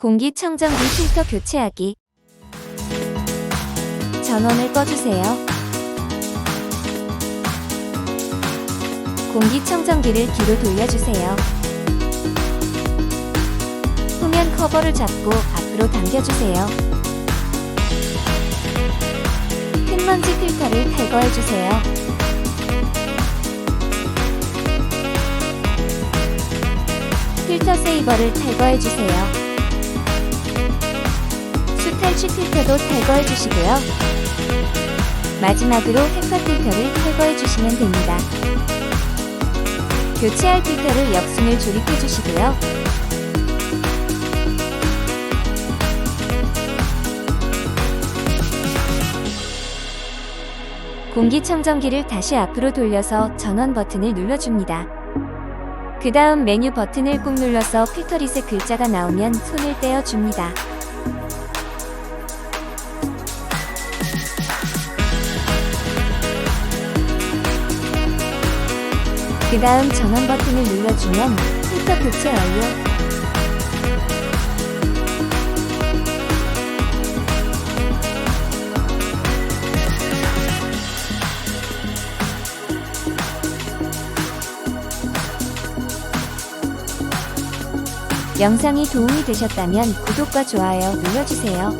공기청정기 필터 교체하기 전원을 꺼주세요. 공기청정기를 뒤로 돌려주세요. 후면 커버를 잡고 앞으로 당겨주세요. 큰 먼지 필터를 탈거해주세요. 필터 세이버를 탈거해주세요. 수탈취 필터도 탈거해 주시고요. 마지막으로 헤파 필터를 탈거해 주시면 됩니다. 교체할 필터를 역순을 조립해 주시고요. 공기청정기를 다시 앞으로 돌려서 전원 버튼을 눌러줍니다. 그 다음 메뉴 버튼을 꾹 눌러서 필터 리셋 글자가 나오면 손을 떼어줍니다. 그 다음 전원 버튼을 눌러주면 필터 교체 완료. 영상이 도움이 되셨다면 구독과 좋아요 눌러주세요.